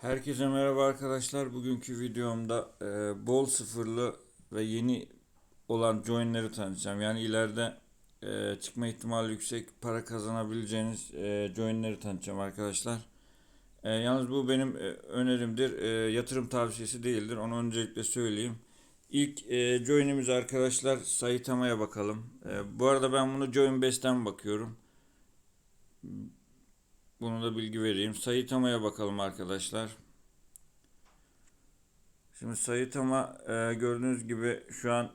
Herkese merhaba arkadaşlar. Bugünkü videomda e, bol sıfırlı ve yeni olan joinleri tanıtacağım. Yani ileride e, çıkma ihtimali yüksek para kazanabileceğiniz e, joinleri tanıtacağım arkadaşlar. E, yalnız bu benim e, önerimdir. E, yatırım tavsiyesi değildir. Onu öncelikle söyleyeyim. İlk e, join'imiz arkadaşlar Saitama'ya bakalım. E, bu arada ben bunu Joinbase'den bakıyorum. Bunu da bilgi vereyim. Saitama'ya bakalım arkadaşlar. Şimdi Saitama e, gördüğünüz gibi şu an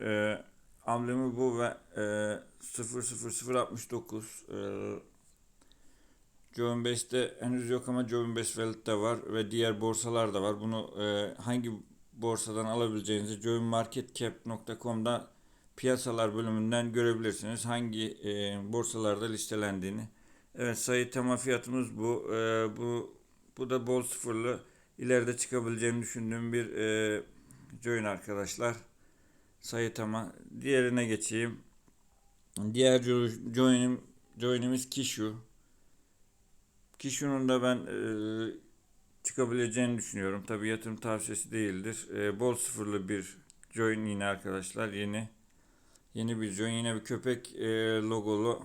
e, amblemi bu ve e, 00069 e, Joinbase'de henüz yok ama Joinbase Wallet'te var ve diğer borsalar da var. Bunu e, hangi borsadan alabileceğinizi joinmarketcap.com'da piyasalar bölümünden görebilirsiniz. Hangi e, borsalarda listelendiğini. Evet Saitama fiyatımız bu. E, bu bu da bol sıfırlı ileride çıkabileceğini düşündüğüm bir e, join arkadaşlar. Saitama. Diğerine geçeyim. Diğer join'im join'imiz Kishu. Kishu'nun da ben e, çıkabileceğini düşünüyorum. Tabi yatırım tavsiyesi değildir. E, bol sıfırlı bir join yine arkadaşlar. Yeni yeni bir join. Yine bir köpek e, logolu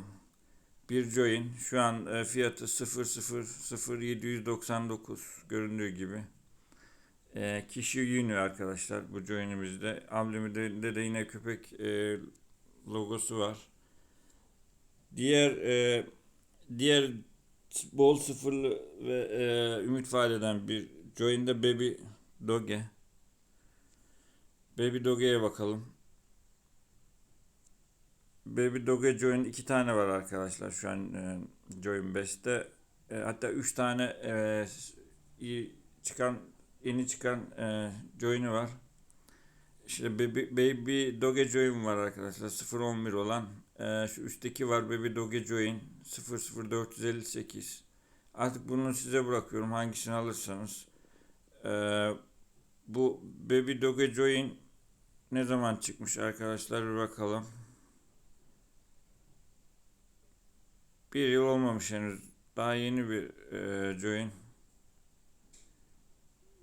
bir join şu an e, fiyatı 0000799 göründüğü gibi. E, kişi yünü arkadaşlar bu join'imizde. Ambleminde de yine köpek e, logosu var. Diğer e, diğer bol sıfırlı ve e, ümit vaat eden bir join'de Baby Doge. Baby Doge'ye bakalım. Baby Doge Join iki tane var arkadaşlar şu an e, Join 5'te. E, hatta üç tane e, iyi çıkan yeni çıkan e, Join'i var. İşte Baby, Baby Doge Join var arkadaşlar 011 olan. E, şu üstteki var Baby Doge Join 00458. Artık bunu size bırakıyorum hangisini alırsanız. E, bu Baby Doge Join ne zaman çıkmış arkadaşlar bir bakalım. Bir yıl olmamış henüz. Daha yeni bir e, join.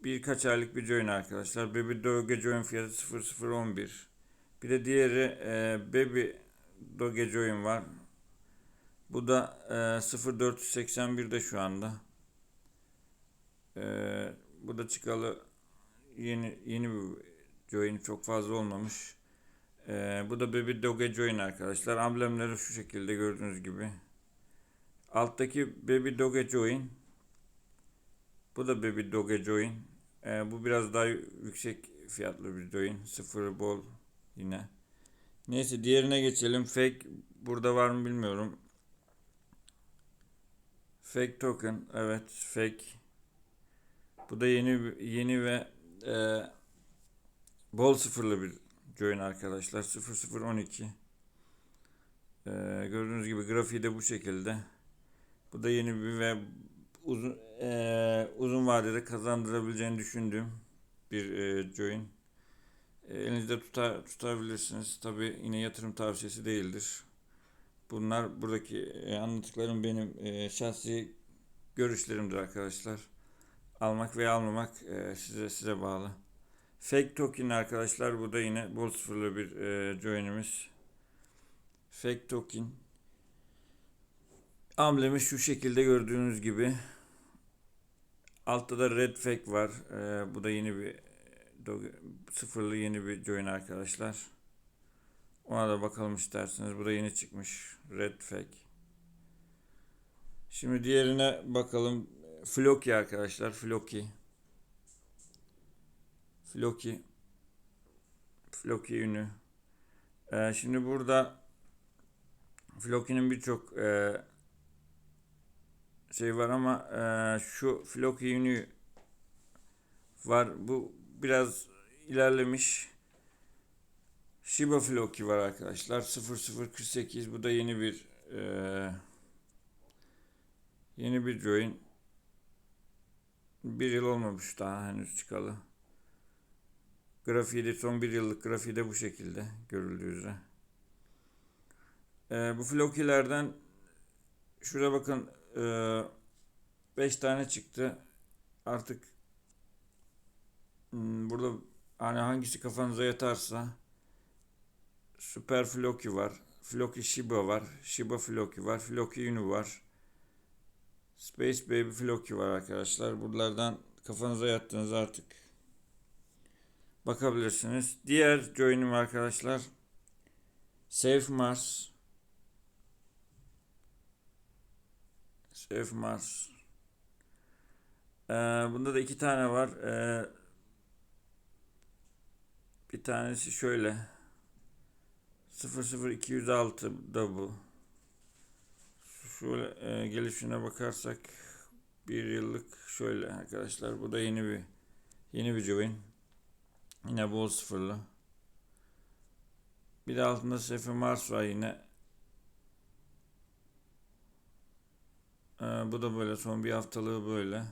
Birkaç aylık bir join arkadaşlar. Baby Doge join fiyatı 0011. Bir de diğeri e, Baby Doge join var. Bu da e, 0481'de şu anda. E, bu da çıkalı yeni yeni bir join çok fazla olmamış. E, bu da Baby Doge join arkadaşlar. Amblemleri şu şekilde gördüğünüz gibi. Alttaki Baby Doge Join. Bu da Baby Doge Join. Ee, bu biraz daha yüksek fiyatlı bir join. Sıfır bol yine. Neyse diğerine geçelim. Fake burada var mı bilmiyorum. Fake token. Evet fake. Bu da yeni yeni ve e, bol sıfırlı bir join arkadaşlar. 0012. Ee, gördüğünüz gibi grafiği de bu şekilde. Bu da yeni bir ve uzun e, uzun vadede kazandırabileceğini düşündüğüm bir e, join. E, elinizde tutar, tutabilirsiniz. Tabi yine yatırım tavsiyesi değildir. Bunlar buradaki e, anlattıklarım benim e, şahsi görüşlerimdir arkadaşlar. Almak veya almamak e, size size bağlı. Fake token arkadaşlar bu da yine bol sıfırlı bir e, join'imiz. Fake token Amblemi şu şekilde gördüğünüz gibi. Altta da red flag var. Ee, bu da yeni bir sıfırlı yeni bir join arkadaşlar. Ona da bakalım isterseniz. Bu da yeni çıkmış. Red flag. Şimdi diğerine bakalım. Floki arkadaşlar. Floki. Floki. Floki ünü. Ee, şimdi burada Floki'nin birçok e, şey var ama e, şu Floki yünü var. Bu biraz ilerlemiş. Shiba Floki var arkadaşlar. 0048 bu da yeni bir e, yeni bir join. Bir yıl olmamış daha henüz çıkalı. Grafiği de son bir yıllık grafiği de bu şekilde görüldüğü üzere. E, bu Floki'lerden şuraya bakın 5 ee, tane çıktı. artık hmm, burada hani hangisi kafanıza yatarsa Super Floki var. Floki Shiba var. Shiba Floki var. Floki Unu var. Space Baby Floki var arkadaşlar. Buralardan kafanıza yattığınız artık bakabilirsiniz. Diğer join'im arkadaşlar Safe Mars Safe Mars Ee, bunda da iki tane var. Ee, bir tanesi şöyle 00206 da bu. Şöyle e, gelişine bakarsak bir yıllık şöyle arkadaşlar. Bu da yeni bir yeni bir join. Yine bol sıfırlı. Bir de altında Sefi Mars var yine. Ee, bu da böyle son bir haftalığı böyle.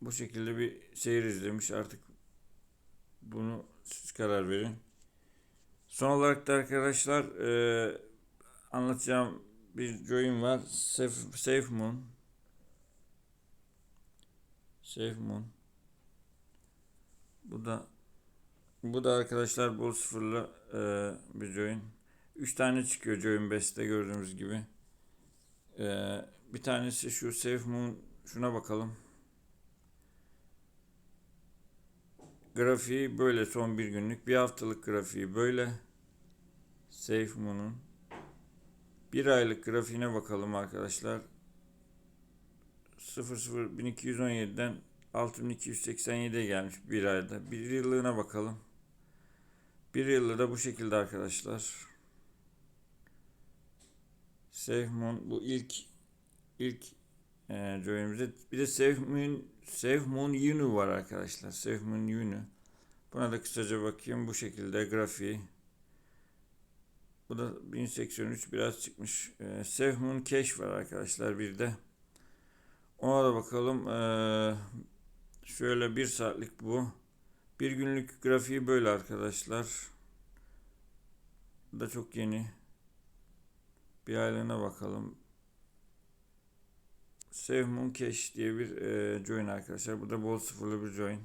Bu şekilde bir seyir izlemiş artık. Bunu siz karar verin. Son olarak da arkadaşlar e, anlatacağım bir join var. Safe, Safe Moon. Safe Moon. Bu da bu da arkadaşlar bol sıfırlı e, bir join. 3 tane çıkıyor join beste gördüğünüz gibi. E, bir tanesi şu Safe Moon şuna bakalım. Grafiği böyle son bir günlük. Bir haftalık grafiği böyle. Safe Moon'un. Bir aylık grafiğine bakalım arkadaşlar. 001217'den 6287'ye gelmiş bir ayda. Bir yıllığına bakalım. Bir yıllığı da bu şekilde arkadaşlar. Moon bu ilk ilk e, join'imizde. Bir de Safe Moon Safe Moon Unu var arkadaşlar. Safe Moon Unu. Buna da kısaca bakayım. Bu şekilde grafiği. Bu da 1083 biraz çıkmış. Safe Moon Cache var arkadaşlar bir de. Ona da bakalım. Ee, şöyle bir saatlik bu. Bir günlük grafiği böyle arkadaşlar. Bu da çok yeni. Bir aylığına bakalım. Save Moon Cache diye bir e, join arkadaşlar. Bu da bol sıfırlı bir join.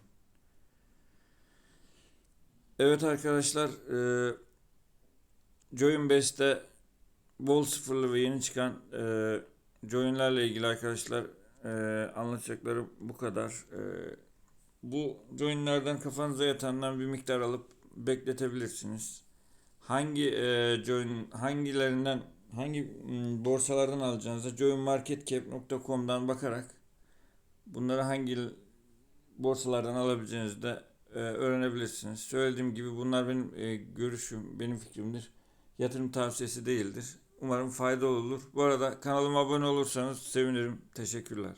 Evet arkadaşlar e, Join Best'te bol sıfırlı ve yeni çıkan e, joinlerle ilgili arkadaşlar e, anlatacakları bu kadar. E, bu joinlerden kafanıza yatandan bir miktar alıp bekletebilirsiniz. Hangi e, join hangilerinden hangi m, borsalardan alacağınıza joinmarketcap.com'dan bakarak bunları hangi borsalardan alabileceğinizi de öğrenebilirsiniz. Söylediğim gibi bunlar benim görüşüm, benim fikrimdir. Yatırım tavsiyesi değildir. Umarım faydalı olur. Bu arada kanalıma abone olursanız sevinirim. Teşekkürler.